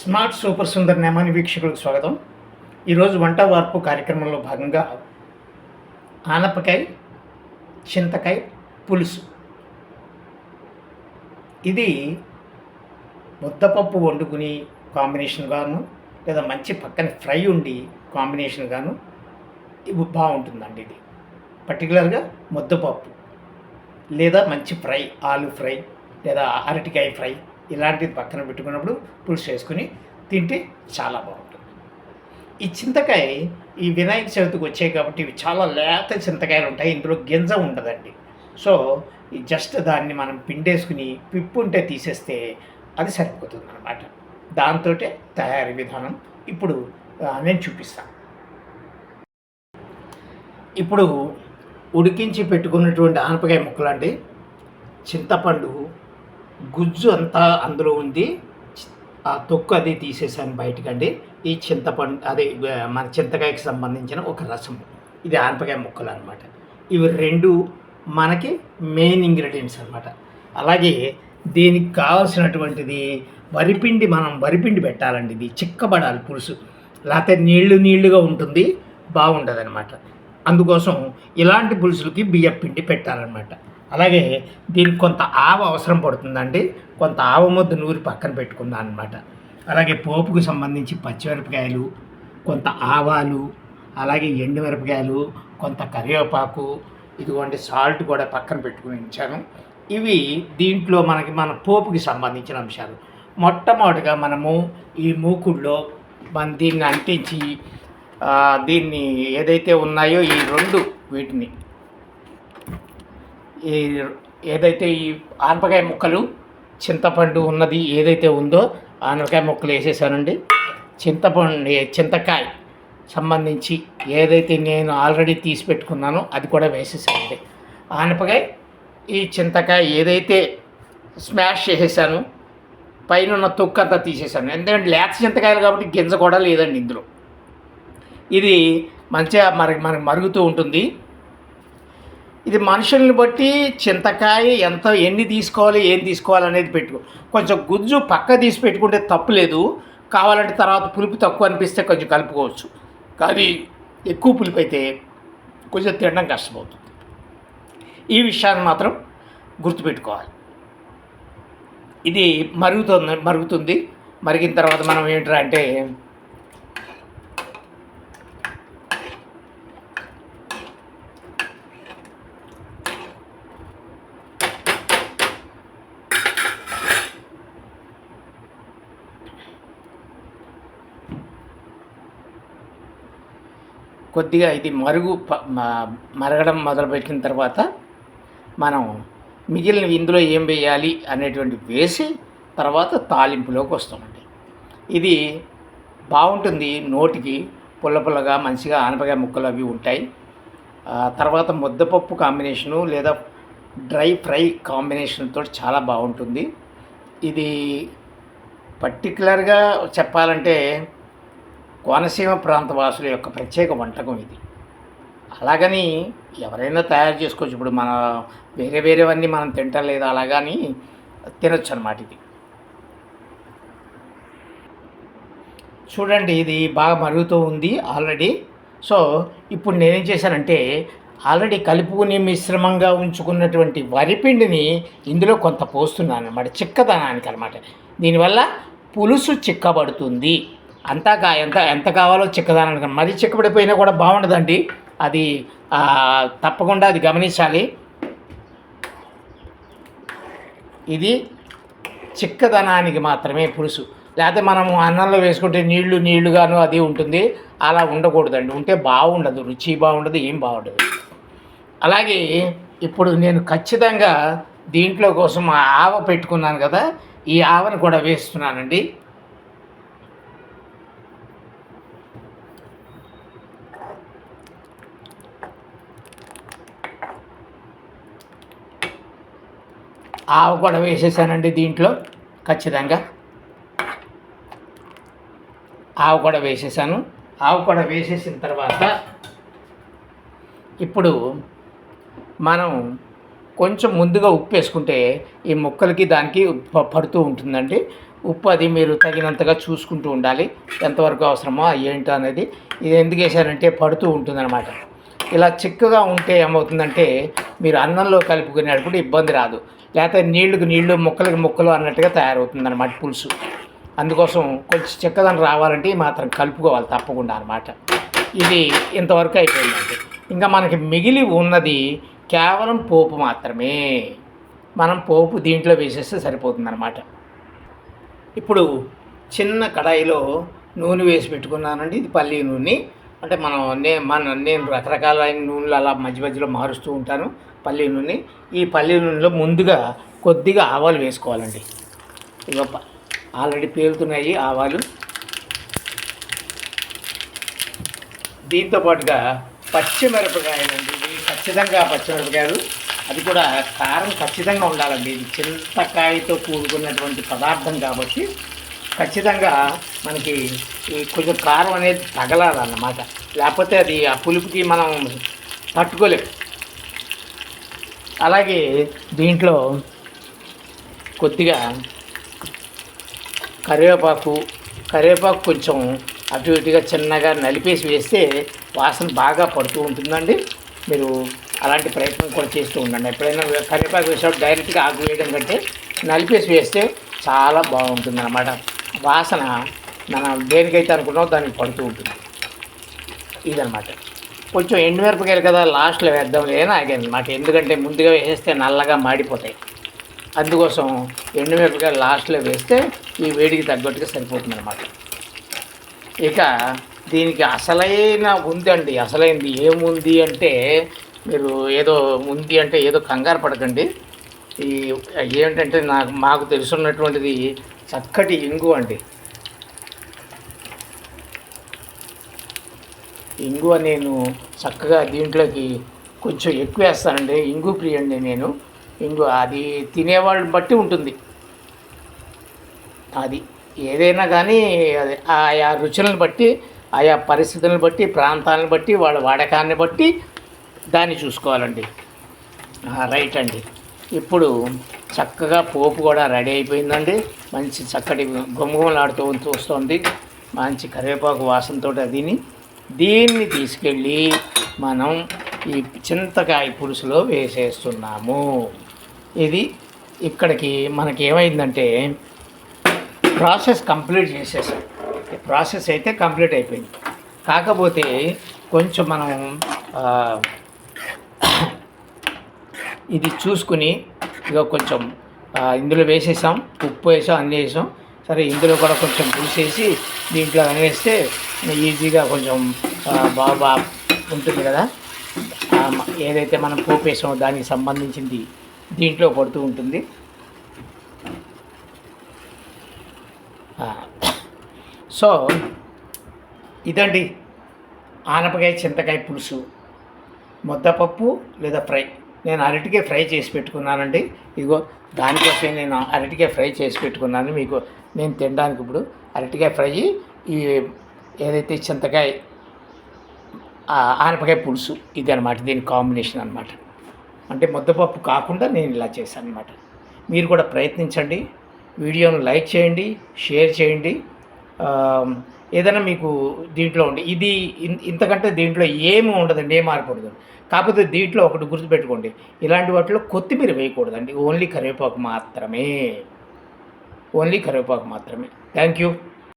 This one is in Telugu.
స్మార్ట్ సూపర్ సుందర్ నేమాని వీక్షకులకు స్వాగతం. ఈరోజు వంట వార్పు కార్యక్రమంలో భాగంగా ఆనపకాయ చింతకాయ పులుసు. ఇది ముద్దపప్పు వండుకుని కాంబినేషన్గాను లేదా మంచి పక్కన ఫ్రై ఉండి కాంబినేషన్గాను ఇవి బాగుంటుందండి ఇది. పర్టికులర్గా ముద్దపప్పు లేదా మంచి ఫ్రై ఆలు ఫ్రై లేదా అరటికాయ ఫ్రై ఇలాంటిది పక్కన పెట్టుకున్నప్పుడు పులుసు వేసుకుని తింటే చాలా బాగుంటుంది. ఈ చింతకాయ ఈ వినాయక చవితికి వచ్చాయి కాబట్టి ఇవి చాలా లేత చింతకాయలు ఉంటాయి. ఇందులో గింజ ఉండదండి. సో ఈ జస్ట్ దాన్ని మనం పిండేసుకుని పిప్పు ఉంటే తీసేస్తే అది సరిపోతుంది అనమాట దాంతో తయారీ విధానం ఇప్పుడు నేను చూపిస్తాను ఇప్పుడు ఉడికించి పెట్టుకున్నటువంటి ఆనపకాయ ముక్కలండి. చింతపండు గుజ్జు అంతా అందులో ఉంది. ఆ తొక్కు అది తీసేసాను బయటకండి. ఈ చింతపండు అదే మన చింతకాయకి సంబంధించిన ఒక రసం ఇది ఆనపకాయ ముక్కలు అనమాట ఇవి రెండు మనకి మెయిన్ ఇంగ్రీడియంట్స్ అనమాట. అలాగే దీనికి కావాల్సినటువంటిది వరిపిండి మనం వరిపిండి పెట్టాలండి ఇది. చిక్కబడాలి పులుసు. లేకపోతే నీళ్ళు నీళ్ళుగా ఉంటుంది బాగుంటుంది అనమాట అందుకోసం ఇలాంటి పులుసులకి బియ్యం పిండి పెట్టాలన్నమాట. అలాగే దీనికి కొంత ఆవ అవసరం పడుతుందండి. కొంత ఆవ ముద్ద నూరి పక్కన పెట్టుకున్నాను అనమాట అలాగే పోపుకు సంబంధించి పచ్చిమిరపకాయలు కొంత ఆవాలు అలాగే ఎండుమిరపకాయలు కొంత కరివేపాకు ఇదిగోండి సాల్ట్ కూడా పక్కన పెట్టుకుని ఉంచాను. ఇవి దీంట్లో మనకి మన పోపుకి సంబంధించిన అంశాలు. మొట్టమొదటిగా మనము ఈ మూకుడులో మన దీన్ని అంటించి దీన్ని ఏదైతే ఉన్నాయో ఈ రెండు వీటిని ఈ ఏదైతే ఈ ఆనపకాయ ముక్కలు చింతపండు ఉన్నది ఏదైతే ఉందో ఆనపకాయ ముక్కలు వేసేసానండి. చింతపండు చింతకాయ సంబంధించి ఏదైతే నేను ఆల్రెడీ తీసి పెట్టుకున్నానో అది కూడా వేసేసానండి. ఆనపకాయ ఈ చింతకాయ ఏదైతే స్మాష్ చేసేసాను పైన ఉన్న తొక్కు అంతా తీసేసాను. ఎందుకంటే లేత చింతకాయలు కాబట్టి గింజ కూడా లేదండి ఇందులో. ఇది మంచిగా మరి మనకు మరుగుతూ ఉంటుంది. ఇది మనుషుల్ని బట్టి చింతకాయ ఎంత ఎన్ని తీసుకోవాలి ఏం తీసుకోవాలి అనేది పెట్టుకో కొంచెం గుజ్జు పక్క తీసి పెట్టుకుంటే తప్పులేదు కావాలంటే తర్వాత పులుపు తక్కువ అనిపిస్తే కొంచెం కలుపుకోవచ్చు. కానీ ఎక్కువ పులుపు అయితే కొంచెం తినడం కష్టమవుతుంది. ఈ విషయాన్ని మాత్రం గుర్తుపెట్టుకోవాలి. ఇది మరుగుతుంది మరుగుతుంది. మరిగిన తర్వాత మనం ఏంటంటే కొద్దిగా ఇది మరుగు ప- మ- మరగడం మొదలుపెట్టిన తర్వాత మనం మిగిలిన ఇందులో ఏం వేయాలి అనేటువంటి వేసి తర్వాత తాలింపులోకి వస్తామండి. ఇది బాగుంటుంది నోటికి పుల్ల పుల్లగా మంచిగా ఆనపకాయ ముక్కలు అవి ఉంటాయి. తర్వాత ముద్దపప్పు కాంబినేషను లేదా డ్రై ఫ్రై కాంబినేషన్తో చాలా బాగుంటుంది. ఇది పర్టికులర్గా చెప్పాలంటే కోనసీమ ప్రాంత వాసుల యొక్క ప్రత్యేక వంటకం ఇది. అలాగని ఎవరైనా తయారు చేసుకోవచ్చు. ఇప్పుడు మన వేరే వేరేవన్నీ మనం తింటలేదు అలాగని తినొచ్చు అనమాట ఇది. చూడండి ఇది బాగా మరుగుతూ ఉంది ఆల్రెడీ. సో ఇప్పుడు నేనేం చేశానంటే ఆల్రెడీ కలుపుకుని మిశ్రమంగా ఉంచుకున్నటువంటి వరిపిండిని ఇందులో కొంత పోస్తున్నాను అనమాట చిక్కదనానికి అనమాట దీనివల్ల పులుసు చిక్కబడుతుంది. అంతా కా ఎంత ఎంత కావాలో చిక్కదనానికి మరీ చిక్కబడిపోయినా కూడా బాగుండదండి. అది తప్పకుండా అది గమనించాలి. ఇది చిక్కదనానికి మాత్రమే పులుసు. లేకపోతే మనము అన్నంలో వేసుకుంటే నీళ్ళు నీళ్ళుగాను అది ఉంటుంది. అలా ఉండకూడదండి. ఉంటే బాగుండదు రుచి బాగుండదు ఏం బాగుండదు. అలాగే ఇప్పుడు నేను ఖచ్చితంగా దీంట్లో కోసం ఆ ఆవ పెట్టుకున్నాను కదా ఈ ఆవను కూడా వేస్తున్నానండి. ఆవు కూడా వేసేసానండి దీంట్లో ఖచ్చితంగా. ఆవు కూడా వేసేసాను. ఆవు కూడా వేసేసిన తర్వాత ఇప్పుడు మనం కొంచెం ముందుగా ఉప్పు వేసుకుంటే ఈ ముక్కలకి దానికి పడుతూ ఉంటుందండి. ఉప్పు అది మీరు తగినంతగా చూసుకుంటూ ఉండాలి. ఎంతవరకు అవసరమో ఏంటో అనేది. ఇది ఎందుకు వేసారంటే పడుతూ ఉంటుందన్నమాట. ఇలా చిక్కగా ఉంటే ఏమవుతుందంటే మీరు అన్నంలో కలుపుకునేటప్పుడు ఇబ్బంది రాదు. లేకపోతే నీళ్ళకు నీళ్ళు ముక్కలకు ముక్కలు అన్నట్టుగా తయారవుతుంది అనమాట పులుసు. అందుకోసం కొంచెం చిక్కదనం రావాలంటే మాత్రం కలుపుకోవాలి తప్పకుండా అనమాట ఇది ఇంతవరకు అయిపోయిందండి. ఇంకా మనకి మిగిలి ఉన్నది కేవలం పోపు మాత్రమే. మనం పోపు దీంట్లో వేసేస్తే సరిపోతుంది అనమాట ఇప్పుడు చిన్న కడాయిలో నూనె వేసి పెట్టుకున్నానండి. ఇది పల్లి నూనె. అంటే మనం నే మన నేను రకరకాలైన నూనెలు అలా మధ్య మధ్యలో మారుస్తూ ఉంటాను పల్లి నూనె ఈ పల్లి నూనెలో ముందుగా కొద్దిగా ఆవాలు వేసుకోవాలండి. ఇక ఆల్రెడీ పేలుతున్నాయి ఆవాలు. దీంతో పాటుగా పచ్చిమిరపకాయలండి. ఇది ఖచ్చితంగా పచ్చిమిరపకాయలు. అది కూడా కారం ఖచ్చితంగా ఉండాలండి. ఇది చింతకాయతో కూడుకున్నటువంటి పదార్థం కాబట్టి ఖచ్చితంగా మనకి ఈ కొంచెం కారం అనేది తగలాలన్నమాట. లేకపోతే అది ఆ పులుపుకి మనం పట్టుకోలేము అలాగే దీంట్లో కొద్దిగా కరివేపాకు కరివేపాకు కొంచెం అటు ఇటుగా చిన్నగా నలిపేసి వేస్తే వాసన బాగా పడుతూ ఉంటుందండి. మీరు అలాంటి ప్రయత్నం కూడా చేస్తూ ఉండండి. ఎప్పుడైనా కరివేపాకు వేసినప్పుడు డైరెక్ట్గా ఆకు వేయడం కంటే నలిపేసి వేస్తే చాలా బాగుంటుంది అన్నమాట వాసన మనం దేనికైతే అనుకున్నావు దానికి పడుతూ ఉంటుంది. ఇదనమాట కొంచెం ఎండుమిరపకాయలు కదా లాస్ట్లో వేద్దాం లేని ఆగాను అనమాట ఎందుకంటే ముందుగా వేసేస్తే నల్లగా మాడిపోతాయి. అందుకోసం ఎండుమిరపకాయలు లాస్ట్లో వేస్తే ఈ వేడికి తగ్గట్టుగా సరిపోతుంది అనమాట ఇక దీనికి అసలైన ఉందండి అసలైంది ఏముంది అంటే మీరు ఏదో ఉంది అంటే ఏదో కంగారు పడకండి. ఈ ఏంటంటే నాకు మాకు తెలుసున్నటువంటిది చక్కటి ఇంగు అండి. ఇంగువ నేను చక్కగా దీంట్లోకి కొంచెం ఎక్కువ వేస్తానండి. ఇంగు ప్రియండి నేను. ఇంగు అది తినేవాళ్ళని బట్టి ఉంటుంది. అది ఏదైనా కానీ అది ఆయా రుచులను బట్టి ఆయా పరిస్థితులను బట్టి ప్రాంతాలను బట్టి వాళ్ళ వాడకాన్ని బట్టి దాన్ని చూసుకోవాలండి. రైట్ అండి. ఇప్పుడు చక్కగా పోపు కూడా రెడీ అయిపోయిందండి. మంచి చక్కటి గుమగుమలాడుతూ వస్తుంది. మంచి కరివేపాకు వాసనతో అదిని దీన్ని తీసుకెళ్ళి మనం ఈ చింతకాయ పులుసులో వేసేస్తున్నాము. ఇది ఇక్కడికి మనకి ఏమైందంటే ప్రాసెస్ కంప్లీట్ చేసేసాం. ప్రాసెస్ అయితే కంప్లీట్ అయిపోయింది. కాకపోతే కొంచెం మనం ఇది చూసుకుని ఇక కొంచెం ఇందులో వేసేసాం ఉప్పు వేసాం అన్నీ వేసాం. సరే ఇందులో కూడా కొంచెం పులిసేసి దీంట్లో వేస్తే ఈజీగా కొంచెం బాగా ఉంటుంది కదా. ఏదైతే మనం పోపు వేసామో దానికి సంబంధించింది దీంట్లో పడుతూ ఉంటుంది. సో ఇదండి ఆనపకాయ చింతకాయ పులుసు. ముద్దపప్పు లేదా ఫ్రై. నేను అరటికాయ ఫ్రై చేసి పెట్టుకున్నానండి. ఇదిగో దానికోసమే నేను అరటికాయ ఫ్రై చేసి పెట్టుకున్నాను. మీకు నేను తినడానికి ఇప్పుడు అరటికాయ ఫ్రై ఈ ఏదైతే చింతకాయ ఆనపకాయ పులుసు ఇది అనమాట దీని కాంబినేషన్ అనమాట అంటే ముద్దపప్పు కాకుండా నేను ఇలా చేశాను అనమాట మీరు కూడా ప్రయత్నించండి. వీడియోను లైక్ చేయండి షేర్ చేయండి. ఏదైనా మీకు దీంట్లో ఉండి ఇది ఇంతకంటే దీంట్లో ఏమి ఉండదండి ఏం మారకూడదు కాకపోతే దీంట్లో ఒకటి గుర్తుపెట్టుకోండి ఇలాంటి వాటిలో కొత్తిమీర వేయకూడదండి ఓన్లీ కరివేపాకు మాత్రమే. ఓన్లీ కరివేపాకు మాత్రమే. Thank you.